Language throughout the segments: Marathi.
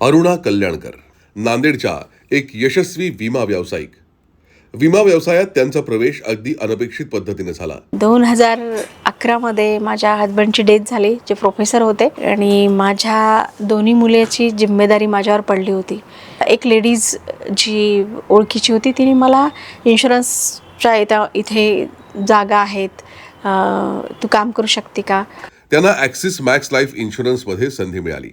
अरुणा कल्याणकर नांदेडच्या एक यशस्वी विमा व्यावसायिक. विमा व्यवसायात त्यांचा प्रवेश अगदी अनपेक्षित पद्धतीने झाला. दोन हजार अकरामध्ये माझ्या हजबंडची डेथ झाली जे प्रोफेसर होते. आणि माझ्या दोन्ही मुलीची जिम्मेदारी माझ्यावर पडली होती. एक लेडीज जी ओळखीची होती तिने मला इन्शुरन्सच्या इथं इथे जागा आहेत. तू काम करू शकते का? त्यांना ॲक्सिस मॅक्स लाईफ इन्शुरन्समध्ये संधी मिळाली.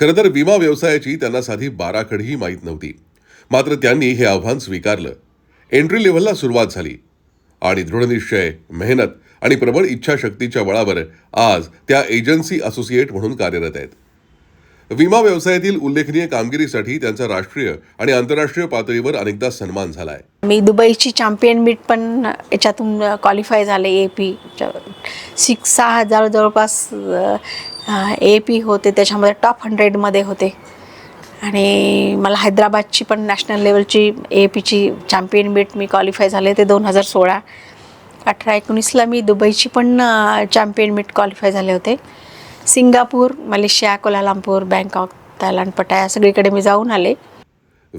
खरं तर विमा व्यवसायाची त्यांना साधी बाराखडही माहीत नव्हती. मात्र त्यांनी हे आव्हान स्वीकारलं. एंट्री लेव्हलला सुरुवात झाली. आणि दृढनिश्चय मेहनत आणि प्रबळ इच्छाशक्तीच्या बळावर आज त्या एजन्सी असोसिएट म्हणून कार्यरत आहेत. विमा व्यवसायातील उल्लेखनीय कामगिरीसाठी त्यांचा राष्ट्रीय आणि आंतरराष्ट्रीय पातळीवर अनेकदा सन्मान झालाय. मी दुबईची चॅम्पियन मीट पण याच्यातून क्वालिफाय झाले ए पी सिक्स सहा हजार जवळपास ए पी होते. त्याच्यामध्ये टॉप हंड्रेडमध्ये होते. आणि मला हैदराबादची पण नॅशनल लेवलची ए पीची चॅम्पियन मीट मी क्वालिफाय झाले ते दोन हजार सोळा. अठरा एकोणीसला मी दुबईची पण चॅम्पियन मीट क्वालिफाय झाले होते. Singapore Malaysia Kuala Lumpur Bangkok Thailand Pattaya सगळीकडे मी जाऊन आले.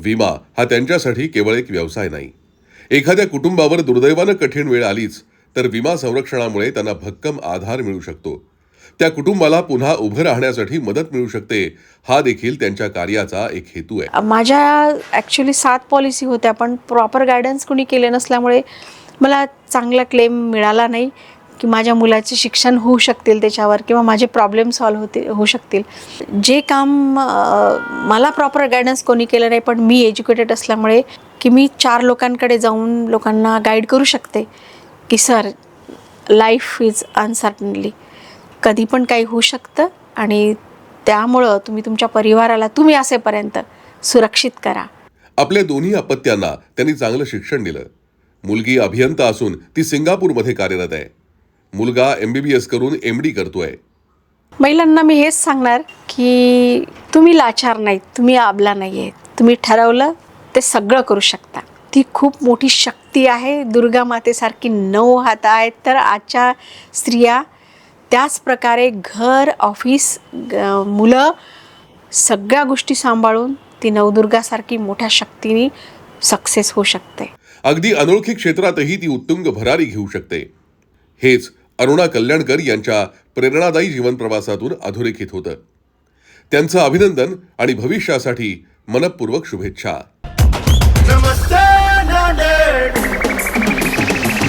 विमा हा त्यांच्यासाठी केवळ एक व्यवसाय नाही. एखाद्या कुटुंबावर दुर्दैवानं कठीण वेळ आलीच तर विमा संरक्षणामुळे त्यांना भक्कम आधार मिळू शकतो. त्या कुटुंबाला पुन्हा उभं राहण्यासाठी मदत मिळू शकते हा देखील त्यांच्या कार्याचा एक हेतू आहे. माझ्या ॲक्च्युली सात पॉलिसी होत्या पण प्रॉपर गायडन्स कोणी केले नसल्यामुळे मला चांगला क्लेम मिळाला नाही. की माझ्या मुलाचे शिक्षण होऊ शकतील त्याच्यावर किंवा माझे प्रॉब्लेम सॉल्व्ह होते होऊ शकतील. जे काम मला प्रॉपर गायडन्स कोणी केलं नाही पण मी एज्युकेटेड असल्यामुळे की मी चार लोकांकडे जाऊन लोकांना गाईड करू शकते की सर लाईफ इज अनसर्टनली कधी पण काही होऊ शकतं आणि त्यामुळं तुम्ही तुमच्या परिवाराला तुम्ही असेपर्यंत सुरक्षित करा. आपल्या दोन्ही अपत्यांना त्यांनी चांगलं शिक्षण दिलं. मुलगी अभियंता असून ती सिंगापूरमध्ये कार्यरत आहे. मुलगा एमबीबीएस करून एम डी करतोय. महिलांना मी हेच सांगणार की तुम्ही लाचार नाहीत तुम्ही आबला नाही आहेत तुम्ही ठरवलं ते सगळं करू शकता. ती खूप मोठी शक्ती आहे. दुर्गा मातेसारखी नऊ हात आहेत. तर आजच्या स्त्रिया त्याच प्रकारे घर ऑफिस मुलं सगळ्या गोष्टी सांभाळून ती नवदुर्गासारखी मोठ्या शक्तीने सक्सेस होऊ शकते. अगदी अनोळखी क्षेत्रातही ती उत्तुंग भरारी घेऊ शकते. हेच अरुणा कल्याणकर यांच्या प्रेरणादायी जीवनप्रवासातून अधोरेखित होतं. त्यांचं अभिनंदन आणि भविष्यासाठी मनपूर्वक शुभेच्छा. नमस्ते नांदेड.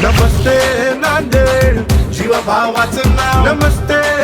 नमस्ते नांदेड. जीवा नाव. नमस्ते